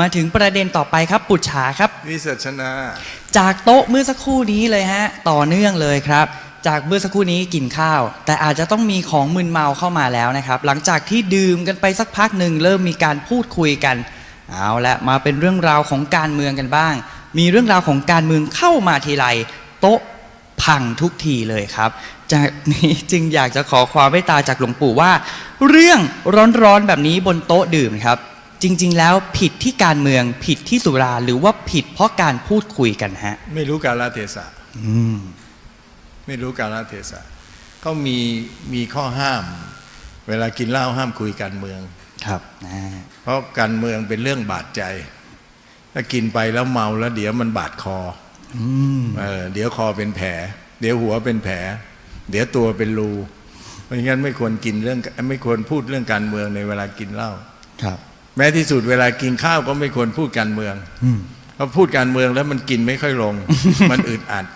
มาถึงประเด็นต่อไปครับปุจฉาครับ วิสัชนา จากโต๊ะเมื่อสักครู่นี้เลยฮะ ต่อเนื่องเลยครับ จากเมื่อสักครู่นี้กินข้าว แต่อาจจะต้องมีของมึนเมาเข้ามาแล้วนะครับ หลังจากที่ดื่มกันไปสักพักหนึ่งเริ่มมีการพูดคุยกัน เอาละมาเป็นเรื่องราวของการเมืองกันบ้าง มีเรื่องราวของการเมืองเข้ามาทีไรโต๊ะพังทุกทีเลยครับ จากนี้จึงอยากจะขอความเมตตาจากหลวงปู่ว่า เรื่องร้อนๆแบบนี้บนโต๊ะดื่มครับ จริง ๆ แล้วผิดที่การเมืองผิดที่สุราหรือว่าผิดเพราะการพูดคุยกันฮะ ไม่รู้กาลเทศะอืมไม่รู้กาลเทศะเขามีมีข้อห้าม เวลากินเหล้าห้ามคุยการเมืองครับอ่าเพราะการเมืองเป็นเรื่องบาดใจ ถ้ากินไปแล้วเมาแล้ว เดี๋ยวมันบาดคออืมเออเดี๋ยวคอเป็นแผล เดี๋ยวหัวเป็นแผล เดี๋ยวตัวเป็นรูเพราะงั้นไม่ควรกินเรื่อง ไม่ควรพูดเรื่องการเมืองในเวลากินเหล้าครับ แม้ที่สุดเวลากินข้าวก็ไม่ควรพูดการเมืองอืมเพราะพูดการเมืองแล้วมันกินไม่ค่อยลง มันอึดอัด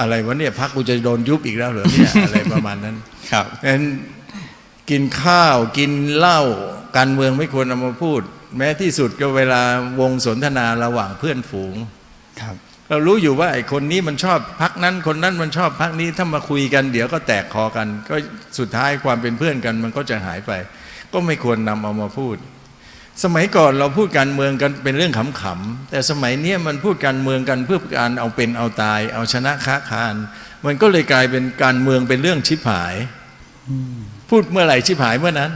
อะไรวะเนี่ยพักกูจะโดนยุบอีกแล้วเหรอเนี่ยอะไรประมาณนั้น ครับงั้นกินข้าวกินเหล้าการเมืองไม่ควรเอามาพูด แม้ที่สุดก็เวลาวงสนทนาระหว่างเพื่อนฝูงครับ เรารู้อยู่ว่าไอ้คนนี้มันชอบพักนั้น คนนั้นมันชอบพักนี้ถ้ามาคุยกันเดี๋ยวก็แตกคอกัน ก็สุดท้ายความเป็นเพื่อนกัน มันก็จะหายไป ก็ไม่ควรนำเอามาพูด สมัยก่อนเราพูดการเมืองกันเป็นเรื่องขำๆแต่สมัยนี้มันพูดการเมืองกันเพื่อการเอาเป็นเอาตาย เอาชนะค้าคาน มันก็เลยกลายเป็นการเมืองเป็นเรื่องชิบหาย พูดเมื่อไหร่ชิบหายเมื่อนั้น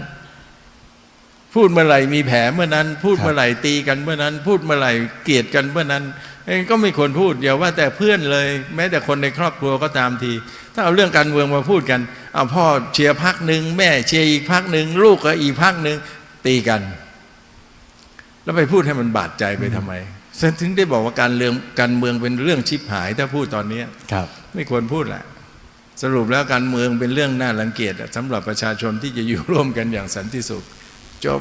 พูดเมื่อไหร่มีแผลเมื่อนั้น พูดเมื่อไหร่ตีกันเมื่อนั้น พูดเมื่อไหร่เกลียดกันเมื่อนั้นก็ไม่ควรพูดอย่าว่าแต่เพื่อนเลย แม้แต่คนในครอบครัวก็ตามที ถ้าเอาเรื่องการเมืองมาพูดกันเอาพ่อเชียร์พักหนึ่งแม่เชียร์อีกพักหนึ่งลูกก็อีกพักหนึ่งตีกัน แล้วไปพูดให้มันบาดใจไปทำไมฉันถึงได้บอกว่าการเรื่องการเมืองเป็นเรื่องชิบหาย ถ้าพูดตอนเนี้ยครับ ไม่ควรพูดแหละ สรุปแล้วการเมืองเป็นเรื่องน่ารังเกียจอะสำหรับประชาชนที่จะอยู่ร่วมกันอย่างสันติสุข จบ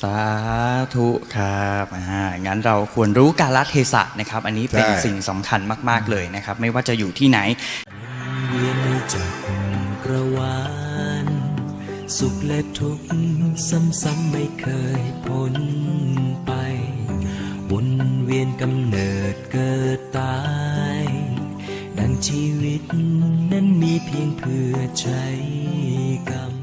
สาธุครับอ่างั้นเราควรรู้กาลเทศะนะครับ อันนี้เป็นใช่สิ่งสำคัญมาก ๆ เลยนะครับ ไม่ว่าจะอยู่ที่ไหนเวียนในจักรวาล สุขและทุกข์ซ้ำๆไม่เคยพ้นไป วนเวียนกำเนิดเกิดตาย ดังชีวิตนั้นมีเพียงเพื่อใช้กรรม